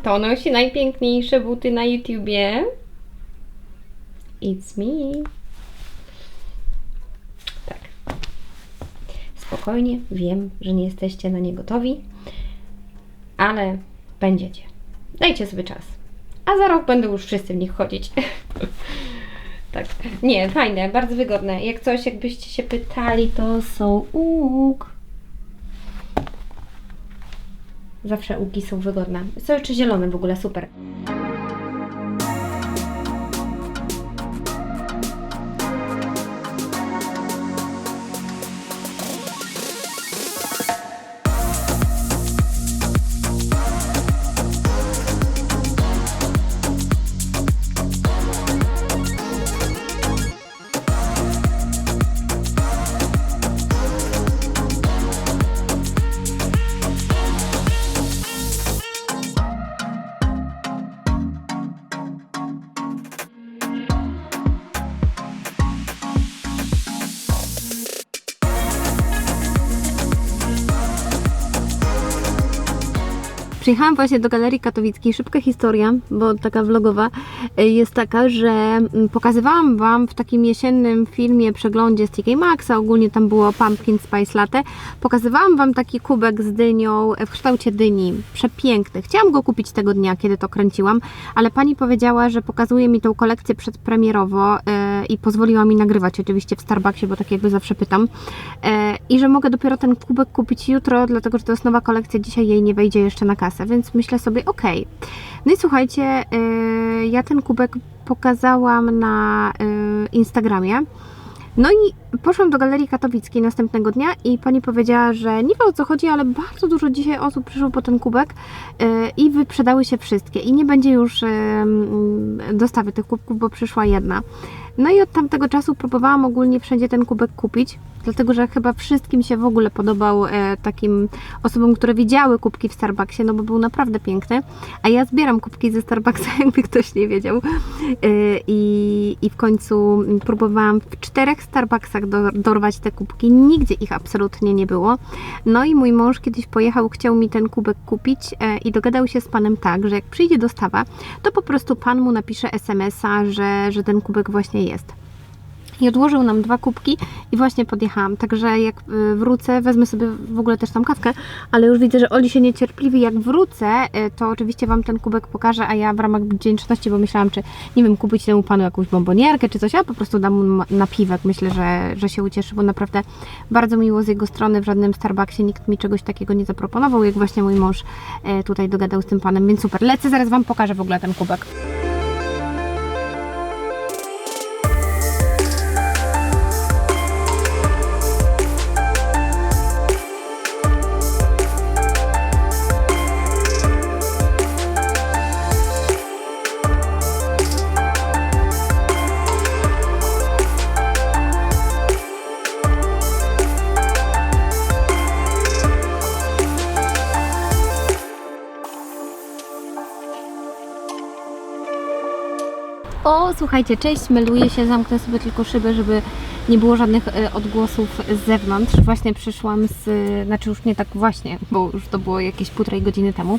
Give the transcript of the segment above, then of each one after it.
Kto nosi najpiękniejsze buty na YouTubie? It's me. Tak. Spokojnie, wiem, że nie jesteście na nie gotowi, ale będziecie. Dajcie sobie czas. A za rok będą już wszyscy w nich chodzić. tak. Nie, fajne, bardzo wygodne. Jak coś, jakbyście się pytali, to są łuk. Zawsze łuki są wygodne. Są jeszcze zielone w ogóle, super. Przyjechałam właśnie do Galerii Katowickiej. Szybka historia, bo taka vlogowa, y, jest taka, że mm, pokazywałam Wam w takim jesiennym filmie, przeglądzie z TK Maxa, ogólnie tam było Pumpkin Spice Latte, pokazywałam Wam taki kubek z dynią w kształcie dyni. Przepiękny. Chciałam go kupić tego dnia, kiedy to kręciłam, ale Pani powiedziała, że pokazuje mi tą kolekcję przedpremierowo y, i pozwoliła mi nagrywać oczywiście w Starbucksie, bo tak jakby zawsze pytam. E, I że mogę dopiero ten kubek kupić jutro, dlatego że to jest nowa kolekcja, dzisiaj jej nie wejdzie jeszcze na kasę, więc myślę sobie, okej. No i słuchajcie, e, ja ten kubek pokazałam na e, Instagramie. No i poszłam do Galerii Katowickiej następnego dnia i pani powiedziała, że nie wiem o co chodzi, ale bardzo dużo dzisiaj osób przyszło po ten kubek i wyprzedały się wszystkie i nie będzie już dostawy tych kubków, bo przyszła jedna. No i od tamtego czasu próbowałam ogólnie wszędzie ten kubek kupić, dlatego że chyba wszystkim się w ogóle podobał e, takim osobom, które widziały kubki w Starbucksie, no bo był naprawdę piękny. A ja zbieram kubki ze Starbucksa, jakby ktoś nie wiedział. E, I, I w końcu próbowałam w czterech Starbucksach do, dorwać te kubki, nigdzie ich absolutnie nie było. No i mój mąż kiedyś pojechał, chciał mi ten kubek kupić e, i dogadał się z panem tak, że jak przyjdzie dostawa, to po prostu pan mu napisze SMS-a, że, że ten kubek właśnie jest. I odłożył nam dwa kubki i właśnie podjechałam. Także jak y, wrócę, wezmę sobie w ogóle też tam kawkę, ale już widzę, że Oli się niecierpliwi. Jak wrócę, y, to oczywiście Wam ten kubek pokażę, a ja w ramach wdzięczności, bo myślałam, czy nie wiem, kupić temu panu jakąś bombonierkę czy coś, a po prostu dam mu napiwek. Myślę, że, że się ucieszy, bo naprawdę bardzo miło z jego strony. W żadnym Starbucksie nikt mi czegoś takiego nie zaproponował, jak właśnie mój mąż y, tutaj dogadał z tym panem, więc super. Lecę, zaraz Wam pokażę w ogóle ten kubek. Słuchajcie, cześć, meluję się, zamknę sobie tylko szybę, żeby nie było żadnych e, odgłosów z zewnątrz. Właśnie przyszłam z, znaczy już nie tak właśnie, bo już to było jakieś półtorej godziny temu,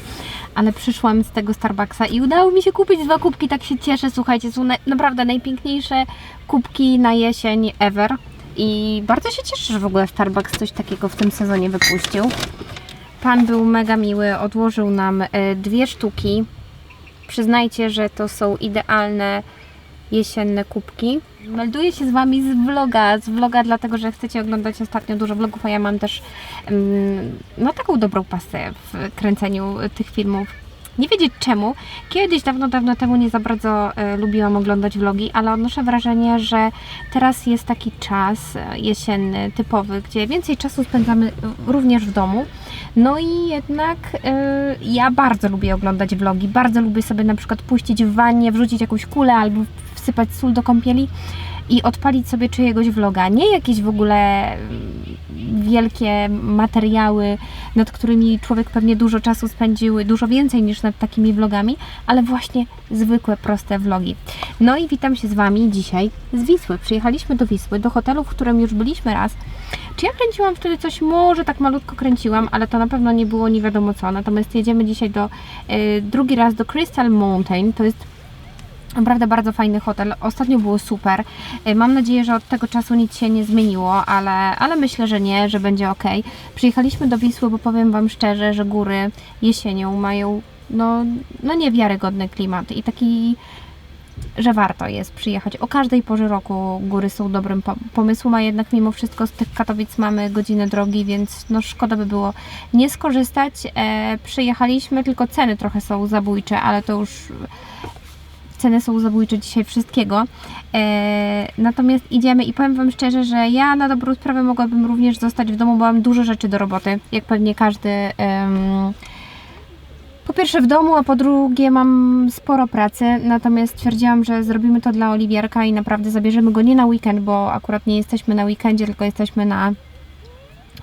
ale przyszłam z tego Starbucksa i udało mi się kupić dwa kubki, tak się cieszę, słuchajcie, są na, naprawdę najpiękniejsze kubki na jesień ever. I bardzo się cieszę, że w ogóle Starbucks coś takiego w tym sezonie wypuścił. Pan był mega miły, odłożył nam e, dwie sztuki. Przyznajcie, że to są idealne jesienne kubki. Melduję się z Wami z vloga, z vloga dlatego, że chcecie oglądać ostatnio dużo vlogów, a ja mam też no taką dobrą pasę w kręceniu tych filmów. Nie wiedzieć czemu. Kiedyś, dawno, dawno temu nie za bardzo e, lubiłam oglądać vlogi, ale odnoszę wrażenie, że teraz jest taki czas e, jesienny, typowy, gdzie więcej czasu spędzamy również w domu. No i jednak e, ja bardzo lubię oglądać vlogi, bardzo lubię sobie na przykład puścić w wannie, wrzucić jakąś kulę albo wsypać sól do kąpieli i odpalić sobie czyjegoś vloga. Nie jakiś w ogóle mm, wielkie materiały, nad którymi człowiek pewnie dużo czasu spędził, dużo więcej niż nad takimi vlogami, ale właśnie zwykłe, proste vlogi. No i witam się z Wami dzisiaj z Wisły. Przyjechaliśmy do Wisły, do hotelu, w którym już byliśmy raz. Czy ja kręciłam wtedy coś? Może tak malutko kręciłam, ale to na pewno nie było nie wiadomo co. Natomiast jedziemy dzisiaj do, y, drugi raz do Crystal Mountain. To jest Naprawdę bardzo fajny hotel. Ostatnio było super. Y, Mam nadzieję, że od tego czasu nic się nie zmieniło, ale, ale myślę, że nie, że będzie ok. Przyjechaliśmy do Wisły, bo powiem Wam szczerze, że góry jesienią mają no, no niewiarygodny klimat i taki, że warto jest przyjechać. O każdej porze roku góry są dobrym po- pomysłem, a jednak mimo wszystko z tych Katowic mamy godzinę drogi, więc no szkoda by było nie skorzystać. E, przyjechaliśmy, tylko ceny trochę są zabójcze, ale to już ceny są zabójcze dzisiaj wszystkiego. E, natomiast idziemy i powiem Wam szczerze, że ja na dobrą sprawę mogłabym również zostać w domu, bo mam dużo rzeczy do roboty, jak pewnie każdy. em, po pierwsze w domu, a po drugie mam sporo pracy, natomiast stwierdziłam, że zrobimy to dla Oliwierka i naprawdę zabierzemy go nie na weekend, bo akurat nie jesteśmy na weekendzie, tylko jesteśmy na...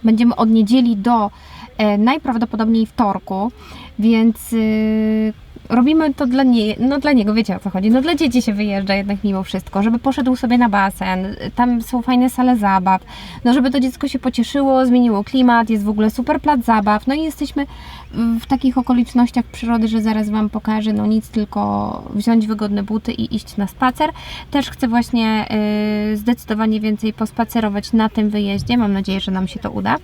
Będziemy od niedzieli do e, najprawdopodobniej wtorku, więc y, robimy to dla, nie, no dla niego, wiecie o co chodzi, no dla dzieci się wyjeżdża jednak mimo wszystko, żeby poszedł sobie na basen, tam są fajne sale zabaw, no żeby to dziecko się pocieszyło, zmieniło klimat, jest w ogóle super plac zabaw, no i jesteśmy w takich okolicznościach przyrody, że zaraz Wam pokażę, no nic, tylko wziąć wygodne buty i iść na spacer. Też chcę właśnie y, zdecydowanie więcej pospacerować na tym wyjeździe, mam nadzieję, że nam się to uda. Y,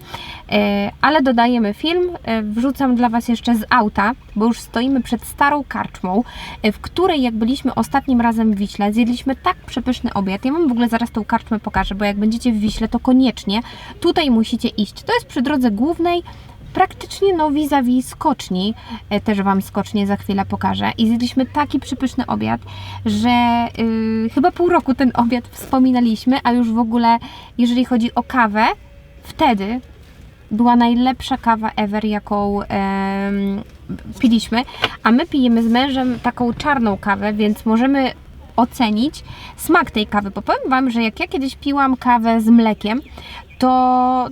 ale dodajemy film, y, wrzucam dla Was jeszcze z auta, bo już stoimy przed starą karczmą, y, w której jak byliśmy ostatnim razem w Wiśle, zjedliśmy tak przepyszny obiad. Ja Wam w ogóle zaraz tą karczmę pokażę, bo jak będziecie w Wiśle, to koniecznie tutaj musicie iść. To jest przy drodze głównej, praktycznie no vis-a-vis skoczni, e, też Wam skocznie za chwilę pokażę. I zjedliśmy taki przypyszny obiad, że y, chyba pół roku ten obiad wspominaliśmy, a już w ogóle jeżeli chodzi o kawę, wtedy była najlepsza kawa ever, jaką em, piliśmy, a my pijemy z mężem taką czarną kawę, więc możemy ocenić smak tej kawy, bo powiem Wam, że jak ja kiedyś piłam kawę z mlekiem, to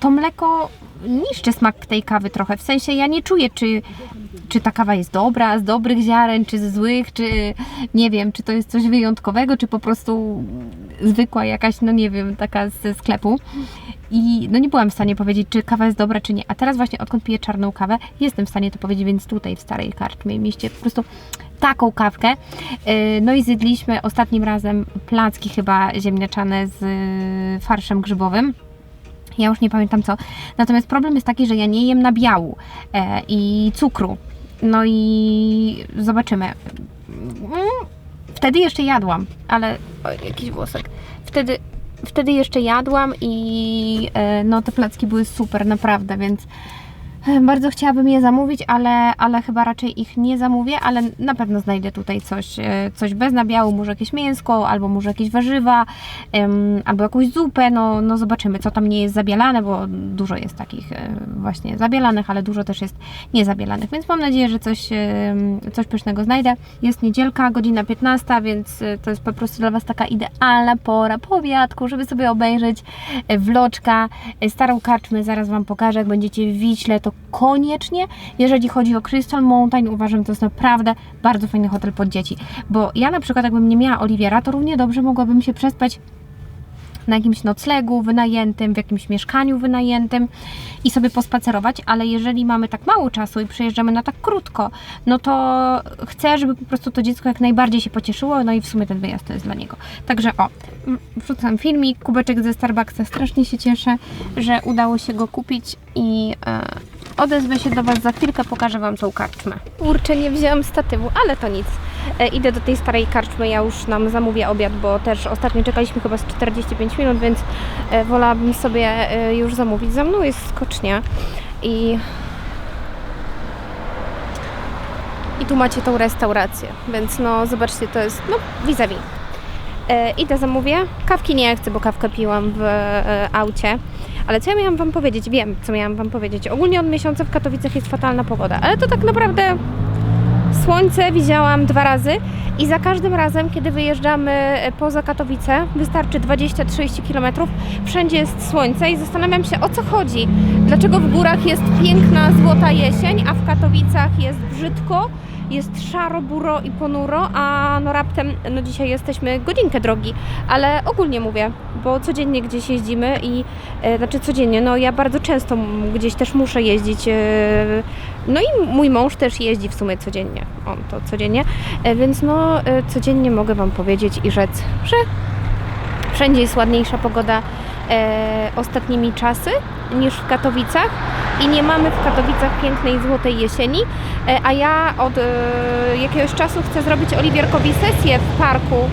to mleko niszczy smak tej kawy trochę. W sensie ja nie czuję, czy, czy ta kawa jest dobra, z dobrych ziaren, czy ze złych, czy nie wiem, czy to jest coś wyjątkowego, czy po prostu zwykła jakaś, no nie wiem, taka ze sklepu. I no nie byłam w stanie powiedzieć, czy kawa jest dobra, czy nie. A teraz właśnie odkąd piję czarną kawę, jestem w stanie to powiedzieć, więc tutaj w starej karczmie mieście po prostu taką kawkę. Yy, No i zjedliśmy ostatnim razem placki chyba ziemniaczane z yy, farszem grzybowym. Ja już nie pamiętam co. Natomiast problem jest taki, że ja nie jem nabiału e, i cukru. No i zobaczymy. Mm, Wtedy jeszcze jadłam, ale. Oj, jakiś włosek. Wtedy, wtedy jeszcze jadłam i e, no te placki były super, naprawdę, więc. E, Bardzo chciałabym je zamówić, ale, ale chyba raczej ich nie zamówię, ale na pewno znajdę tutaj coś, e, coś bez nabiału, może jakieś mięsko, albo może jakieś warzywa, albo jakąś zupę, no, no zobaczymy, co tam nie jest zabielane, bo dużo jest takich e, właśnie zabielanych, ale dużo też jest niezabielanych, więc mam nadzieję, że coś, em, coś pysznego znajdę. Jest niedzielka, godzina 15, więc e, to jest po prostu dla Was taka idealna pora po żeby sobie obejrzeć e, vloczka, e, starą karczmę, zaraz Wam pokażę, jak będziecie w Wiśle, to koniecznie, jeżeli chodzi o Crystal Mountain, uważam, że to jest naprawdę bardzo fajny hotel pod dzieci, bo ja na przykład jakbym nie miała Oliwiera, to równie dobrze mogłabym się przespać na jakimś noclegu wynajętym, w jakimś mieszkaniu wynajętym i sobie pospacerować, ale jeżeli mamy tak mało czasu i przyjeżdżamy na tak krótko, no to chcę, żeby po prostu to dziecko jak najbardziej się pocieszyło, no i w sumie ten wyjazd to jest dla niego. Także o, wrzucam filmik, kubeczek ze Starbucksa, strasznie się cieszę, że udało się go kupić i e, odezwę się do Was za chwilkę, pokażę Wam tą karczmę. Kurczę, nie wzięłam statywu, ale to nic. E, idę do tej starej karczmy, ja już nam zamówię obiad, bo też ostatnio czekaliśmy chyba z 45 minut, więc e, wolałabym sobie e, już zamówić. Za mną jest skocznia i i tu macie tą restaurację, więc no zobaczcie, to jest no vis-a-vis. Idę zamówię. Kawki nie chcę, bo kawkę piłam w aucie. Ale co ja miałam Wam powiedzieć? Wiem, co miałam Wam powiedzieć. Ogólnie od miesiąca w Katowicach jest fatalna pogoda, ale to tak naprawdę Słońce widziałam dwa razy i za każdym razem, kiedy wyjeżdżamy e, poza Katowice, wystarczy 20-30 km, wszędzie jest słońce i zastanawiam się o co chodzi. Dlaczego w górach jest piękna, złota jesień, a w Katowicach jest brzydko, jest szaro, buro i ponuro, a no raptem, no dzisiaj jesteśmy godzinkę drogi, ale ogólnie mówię, bo codziennie gdzieś jeździmy i, e, znaczy codziennie, no ja bardzo często gdzieś też muszę jeździć, e, no i mój mąż też jeździ w sumie codziennie, on to codziennie, e, więc no e, codziennie mogę Wam powiedzieć i rzec, że wszędzie jest ładniejsza pogoda e, ostatnimi czasy niż w Katowicach i nie mamy w Katowicach pięknej złotej jesieni, e, a ja od e, jakiegoś czasu chcę zrobić Oliwierkowi sesję w parku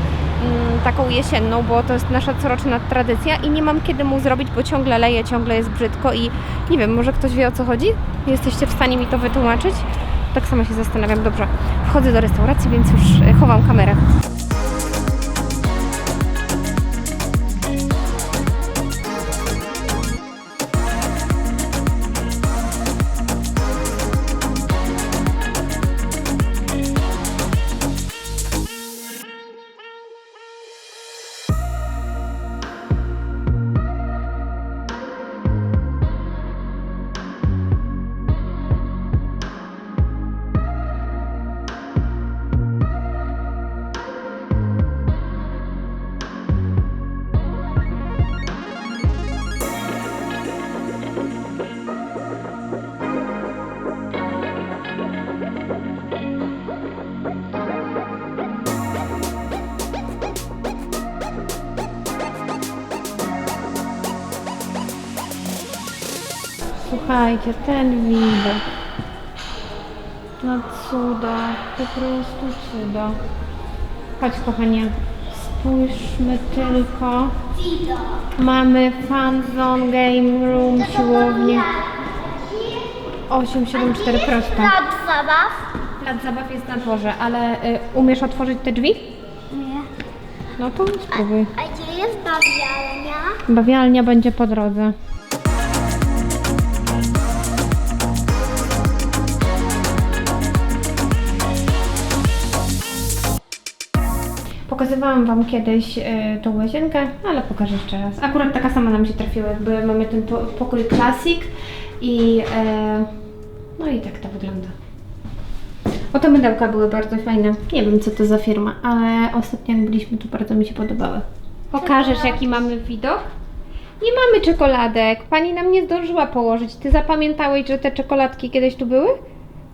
taką jesienną, bo to jest nasza coroczna tradycja i nie mam kiedy mu zrobić, bo ciągle leje, ciągle jest brzydko i nie wiem, może ktoś wie o co chodzi? Jesteście w stanie mi to wytłumaczyć? Tak samo się zastanawiam. Dobrze, wchodzę do restauracji, więc już e, chowam kamerę. Słuchajcie, ten widok. No cudo, po prostu cudo. Chodź kochanie, spójrzmy tylko. Mamy fan zone, game room, siłownię. 874 prosto. Plac zabaw? Plac zabaw jest na dworze, ale y, umiesz otworzyć te drzwi? Nie. No to spróbuj. A gdzie jest bawialnia? Bawialnia będzie po drodze. Pokazywałam Wam kiedyś y, tą łazienkę, ale pokażę jeszcze raz. Akurat taka sama nam się trafiła, jakby mamy ten po, pokój Classic i e, no i tak to wygląda. Oto mydełka były bardzo fajne. Nie wiem co to za firma, ale ostatnio jak byliśmy tu bardzo mi się podobały. Pokażesz jaki mamy widok? Nie mamy czekoladek. Pani nam nie zdążyła położyć. Ty zapamiętałeś, że te czekoladki kiedyś tu były?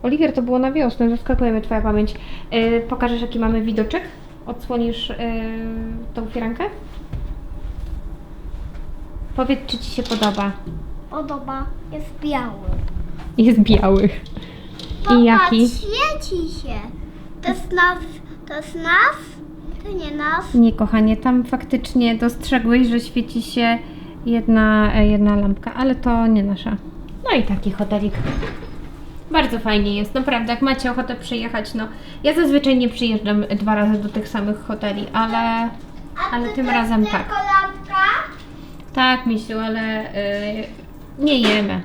Oliwier, to było na wiosnę. Zaskakuje mnie Twoja pamięć. Yy, pokażesz jaki mamy widoczek? Odsłonisz yy, tą firankę? Powiedz, czy Ci się podoba. Podoba. Jest biały. Jest biały. I jaki? Świeci się. To jest nas. To jest nas? To nie nas. Nie, kochanie, tam faktycznie dostrzegłeś, że świeci się jedna, jedna lampka, ale to nie nasza. No i taki hotelik. Bardzo fajnie jest, naprawdę. Jak macie ochotę przyjechać, no. Ja zazwyczaj nie przyjeżdżam dwa razy do tych samych hoteli, ale, ale tym razem tak. Tak, misiu, ale y, nie jemy.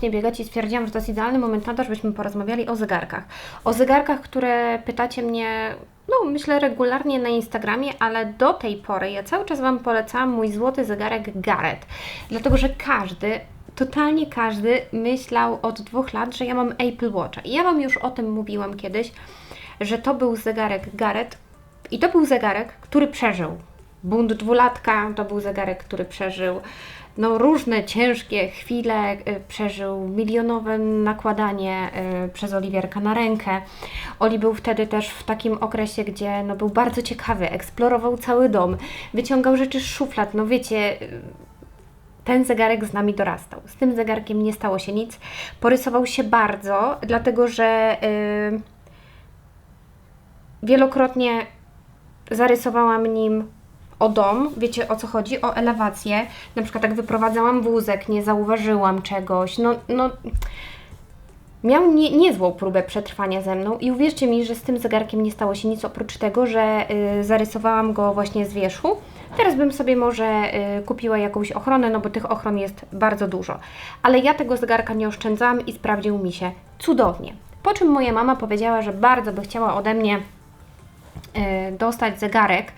Właśnie biegać i stwierdziłam, że to jest idealny moment na to, żebyśmy porozmawiali o zegarkach. O zegarkach, które pytacie mnie, no myślę regularnie na Instagramie, ale do tej pory ja cały czas Wam polecałam mój złoty zegarek Garrett. Dlatego, że każdy, totalnie każdy myślał od dwóch lat, że ja mam Apple Watcha. I ja Wam już o tym mówiłam kiedyś, że to był zegarek Garrett i to był zegarek, który przeżył. Bunt dwulatka to był zegarek, który przeżył no, różne ciężkie chwile, y, przeżył milionowe nakładanie y, przez Oliwierka na rękę. Oli był wtedy też w takim okresie, gdzie no, był bardzo ciekawy, eksplorował cały dom, wyciągał rzeczy z szuflad. No wiecie, y, ten zegarek z nami dorastał. Z tym zegarkiem nie stało się nic. Porysował się bardzo, dlatego że y, wielokrotnie zarysowałam nim o dom, wiecie o co chodzi, o elewację. Na przykład jak wyprowadzałam wózek, nie zauważyłam czegoś. No, no miał nie, niezłą próbę przetrwania ze mną i uwierzcie mi, że z tym zegarkiem nie stało się nic oprócz tego, że y, zarysowałam go właśnie z wierzchu. Teraz bym sobie może y, kupiła jakąś ochronę, no bo tych ochron jest bardzo dużo. Ale ja tego zegarka nie oszczędzałam i sprawdził mi się cudownie. Po czym moja mama powiedziała, że bardzo by chciała ode mnie dostać zegarek,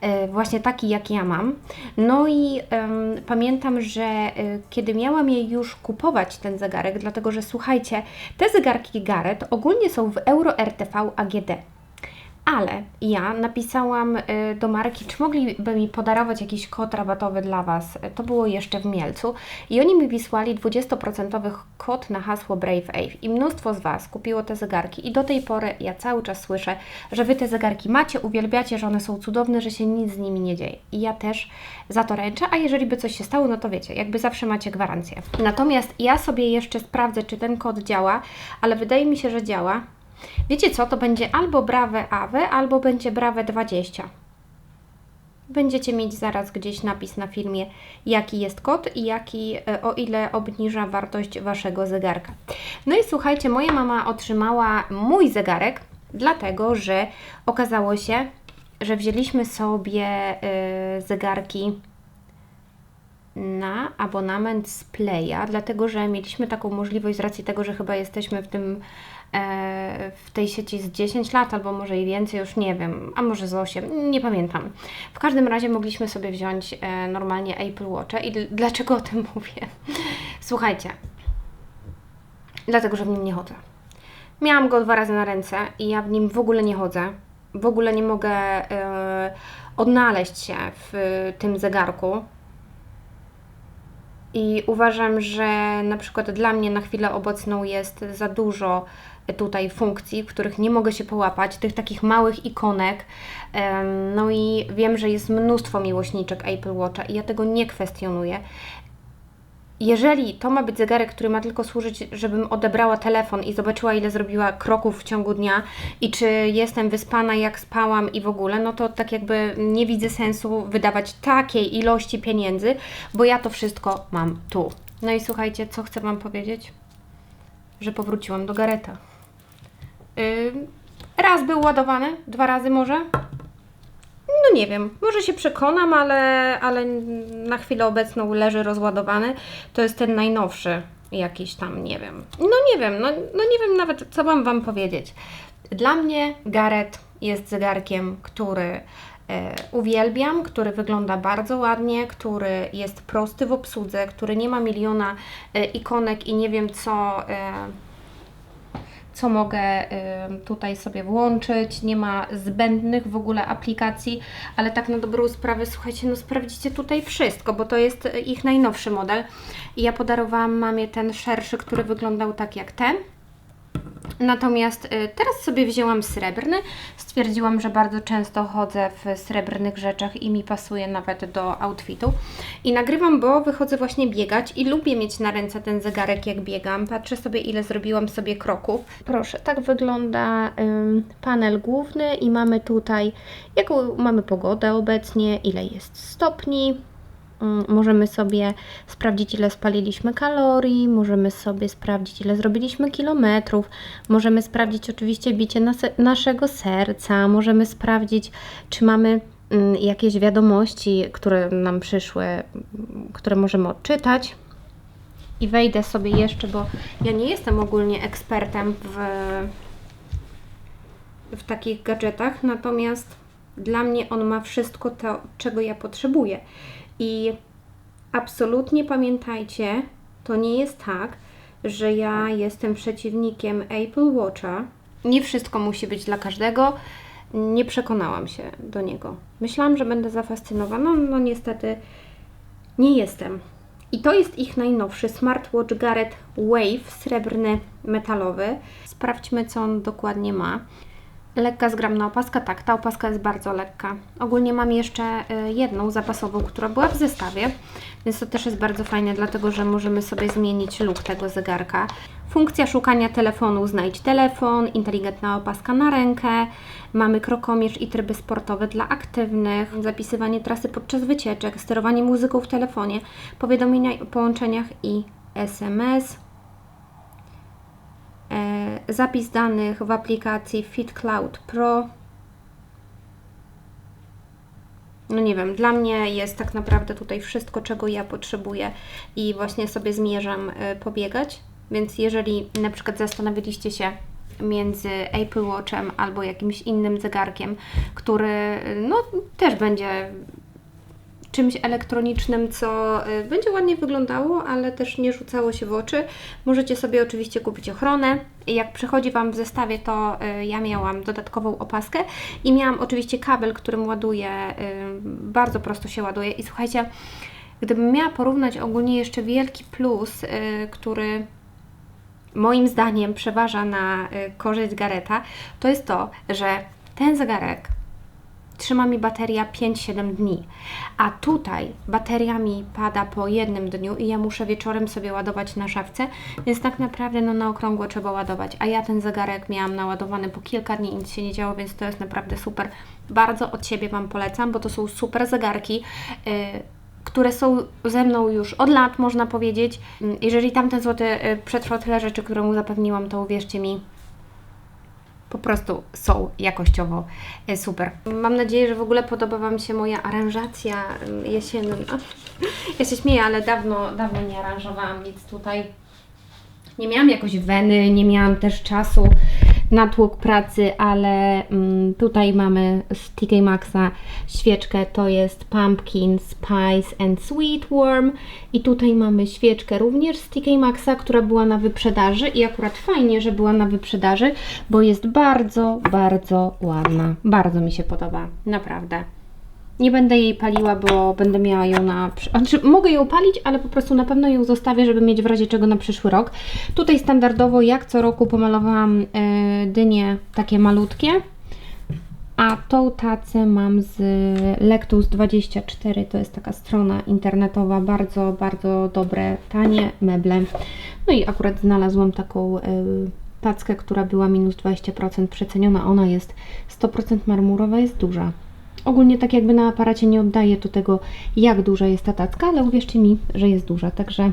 e, właśnie taki jak ja mam. No i em, pamiętam, że e, kiedy miałam jej już kupować ten zegarek, dlatego że słuchajcie, te zegarki Gareth ogólnie są w Euro RTV AGD. Ale ja napisałam y, do marki, czy mogliby mi podarować jakiś kod rabatowy dla Was. To było jeszcze w Mielcu. I oni mi wysłali 20% kod na hasło Brave Ave. I mnóstwo z Was kupiło te zegarki. I do tej pory ja cały czas słyszę, że Wy te zegarki macie, uwielbiacie, że one są cudowne, że się nic z nimi nie dzieje. I ja też za to ręczę, a jeżeli by coś się stało, no to wiecie, jakby zawsze macie gwarancję. Natomiast ja sobie jeszcze sprawdzę, czy ten kod działa, ale wydaje mi się, że działa. Wiecie co, to będzie albo Brave Ave, albo będzie Brave 20. Będziecie mieć zaraz gdzieś napis na filmie, jaki jest kod i jaki, e, o ile obniża wartość Waszego zegarka. No i słuchajcie, moja mama otrzymała mój zegarek, dlatego że okazało się, że wzięliśmy sobie e, zegarki na abonament z Playa, dlatego że mieliśmy taką możliwość z racji tego, że chyba jesteśmy w tym w tej sieci z 10 lat, albo może i więcej, już nie wiem, a może z 8, nie pamiętam. W każdym razie mogliśmy sobie wziąć e, normalnie Apple Watcha i dl- dlaczego o tym mówię? Słuchajcie, dlatego, że w nim nie chodzę. Miałam go dwa razy na ręce i ja w nim w ogóle nie chodzę. W ogóle nie mogę e, odnaleźć się w tym zegarku. I uważam, że na przykład dla mnie na chwilę obecną jest za dużo tutaj funkcji, których nie mogę się połapać, tych takich małych ikonek. No i wiem, że jest mnóstwo miłośniczek Apple Watcha i ja tego nie kwestionuję. Jeżeli to ma być zegarek, który ma tylko służyć, żebym odebrała telefon i zobaczyła, ile zrobiła kroków w ciągu dnia i czy jestem wyspana, jak spałam i w ogóle, no to tak jakby nie widzę sensu wydawać takiej ilości pieniędzy, bo ja to wszystko mam tu. No i słuchajcie, co chcę Wam powiedzieć? Że powróciłam do Gareta. Raz był ładowany, dwa razy może. No nie wiem, może się przekonam, ale, ale na chwilę obecną leży rozładowany. To jest ten najnowszy jakiś tam, nie wiem. No nie wiem, no, no nie wiem nawet co mam Wam powiedzieć. Dla mnie Gareth jest zegarkiem, który e, uwielbiam, który wygląda bardzo ładnie, który jest prosty w obsłudze, który nie ma miliona e, ikonek i nie wiem co... Co mogę tutaj sobie włączyć. Nie ma zbędnych w ogóle aplikacji, ale tak na dobrą sprawę, słuchajcie, no sprawdzicie tutaj wszystko, bo to jest y, ich najnowszy model. I ja podarowałam mamie ten szerszy, który wyglądał tak jak ten. Natomiast y, teraz sobie wzięłam srebrny. Stwierdziłam, że bardzo często chodzę w srebrnych rzeczach i mi pasuje nawet do outfitu. I nagrywam, bo wychodzę właśnie biegać i lubię mieć na ręce ten zegarek jak biegam. Patrzę sobie ile zrobiłam sobie kroków. Proszę, tak wygląda panel główny i mamy tutaj jaką mamy pogodę obecnie, ile jest stopni, Możemy sobie sprawdzić, ile spaliliśmy kalorii, możemy sobie sprawdzić, ile zrobiliśmy kilometrów, możemy sprawdzić oczywiście bicie naszego serca, możemy sprawdzić, czy mamy mm, jakieś wiadomości, które nam przyszły, mm, które możemy odczytać. I wejdę sobie jeszcze, bo ja nie jestem ogólnie ekspertem w, w takich gadżetach, natomiast dla mnie on ma wszystko to, czego ja potrzebuję. I absolutnie pamiętajcie, to nie jest tak, że ja jestem przeciwnikiem Apple Watcha. Nie wszystko musi być dla każdego. Nie przekonałam się do niego. Myślałam, że będę zafascynowana, no niestety nie jestem. I to jest ich najnowszy smartwatch Garrett Wave, srebrny, metalowy. Sprawdźmy, co on dokładnie ma. Lekka, zgrabna opaska, tak, ta opaska jest bardzo lekka. Ogólnie mam jeszcze y, jedną zapasową, która była w zestawie, więc to też jest bardzo fajne, dlatego że możemy sobie zmienić look tego zegarka. Funkcja szukania telefonu, znajdź telefon, inteligentna opaska na rękę, mamy krokomierz i tryby sportowe dla aktywnych, zapisywanie trasy podczas wycieczek, sterowanie muzyką w telefonie, powiadomienia o połączeniach i SMS, zapis danych w aplikacji Fit Cloud Pro. No nie wiem, dla mnie jest tak naprawdę tutaj wszystko, czego ja potrzebuję i właśnie sobie zmierzam e, pobiegać. Więc jeżeli na przykład zastanawialiście się między Apple Watchem albo jakimś innym zegarkiem, który e, no też będzie czymś elektronicznym, co y, będzie ładnie wyglądało, ale też nie rzucało się w oczy. Możecie sobie oczywiście kupić ochronę. Jak przychodzi Wam w zestawie, to y, ja miałam dodatkową opaskę i miałam oczywiście kabel, którym ładuję, y, bardzo prosto się ładuje. I słuchajcie, gdybym miała porównać ogólnie jeszcze wielki plus, który moim zdaniem przeważa na korzyść Gareta, to jest to, że ten zegarek trzyma mi bateria 5-7 dni, a tutaj bateria mi pada po jednym dniu i ja muszę wieczorem sobie ładować na szafce, więc tak naprawdę no, na okrągło trzeba ładować, a ja ten zegarek miałam naładowany po kilka dni i nic się nie działo, więc to jest naprawdę super. Bardzo od siebie Wam polecam, bo to są super zegarki. Yy, które są ze mną już od lat, można powiedzieć. Mm, Jeżeli tamten złoty y, przetrwał tyle rzeczy, które mu zapewniłam, to uwierzcie mi, po prostu są jakościowo e, super. Mam nadzieję, że w ogóle podoba Wam się moja aranżacja em, jesienna. Ja się śmieję, ale dawno, dawno nie aranżowałam nic tutaj. Nie miałam jakoś weny, nie miałam też czasu na tłok pracy, ale mm, tutaj mamy z TK Maxa świeczkę, to jest Pumpkin Spice and Sweet Worm i tutaj mamy świeczkę również z TK Maxa, która była na wyprzedaży i akurat fajnie, że była na wyprzedaży, bo jest bardzo, bardzo ładna. Bardzo mi się podoba, naprawdę. Nie będę jej paliła, bo będę miała ją na. Znaczy, mogę ją palić, ale po prostu na pewno ją zostawię, żeby mieć w razie czego na przyszły rok. Tutaj standardowo, jak co roku, pomalowałam y, dynie takie malutkie. A tą tacę mam z Lectus24, to jest taka strona internetowa, bardzo, bardzo dobre, tanie meble. No i akurat znalazłam taką y, tackę, która była minus 20% przeceniona. Ona jest 100% marmurowa, jest duża. Ogólnie tak jakby na aparacie nie oddaje to tego, jak duża jest ta tacka, ale uwierzcie mi, że jest duża. Także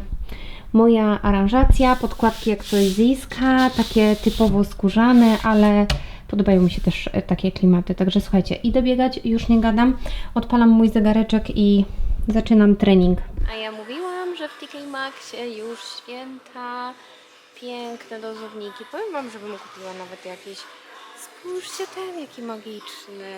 moja aranżacja, podkładki jak coś z Iska, takie typowo skórzane, ale podobają mi się też e, takie klimaty. Także słuchajcie, idę biegać, już nie gadam, odpalam mój zegareczek i zaczynam trening. A ja mówiłam, że w TK Maxie już święta, piękne dozowniki. Powiem Wam, żebym kupiła nawet jakieś. Spójrzcie ten, jaki magiczny.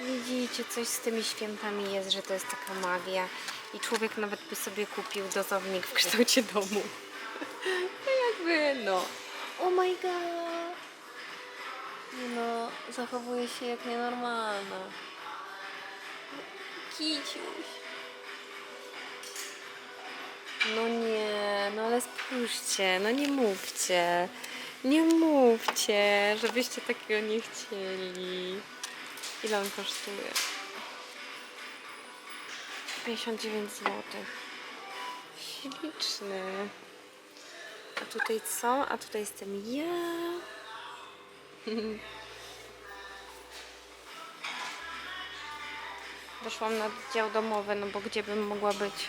Widzicie, coś z tymi świętami jest, że to jest taka magia. I człowiek nawet by sobie kupił dozownik w kształcie domu. No jakby, no. Oh my god. No, zachowuje się jak nienormalna. Kiciuś. No nie, no ale spójrzcie, no nie mówcie. Nie mówcie, żebyście takiego nie chcieli. Ile on kosztuje? 59 zł. Śliczny. A tutaj co? A tutaj jestem ja. Doszłam na dział domowy, no bo gdzie bym mogła być?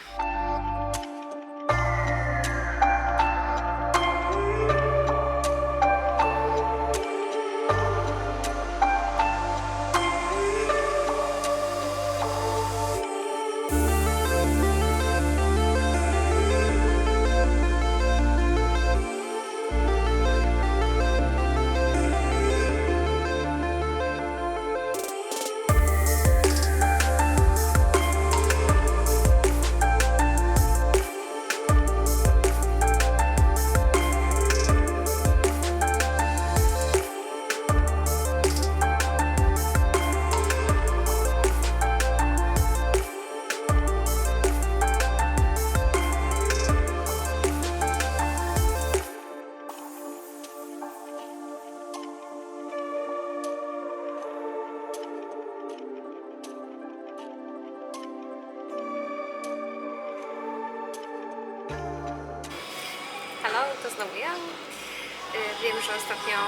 To znowu ja. Y, Wiem, że ostatnio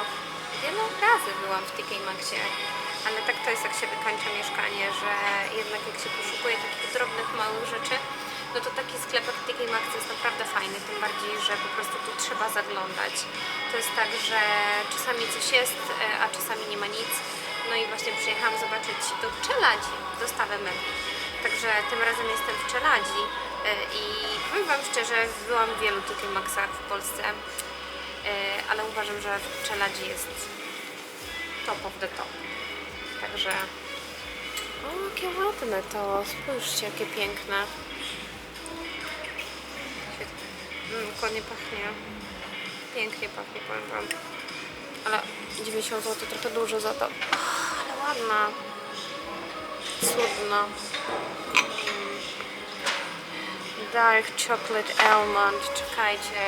wiele razy byłam w TK Maxie, ale tak to jest, jak się wykańcza mieszkanie, że jednak jak się poszukuje takich drobnych, małych rzeczy, no to taki sklep jak TK Maxx jest naprawdę fajny, tym bardziej, że po prostu tu trzeba zaglądać. To jest tak, że czasami coś jest, e, a czasami nie ma nic. No i właśnie przyjechałam zobaczyć do Czeladzi dostawę mebli. Także tym razem jestem w Czeladzi i powiem Wam szczerze, byłam w wielu TK Maxach w Polsce, e, ale uważam, że w Czeladzi jest top of the top. Także o, jakie ładne to. Spójrzcie, jakie piękne. Mm, pachnie. Pięknie pachnie, powiem Wam. Ale 90 zł trochę dużo za to. Oh, ale ładna. Cudna. Dark chocolate almond. Czekajcie.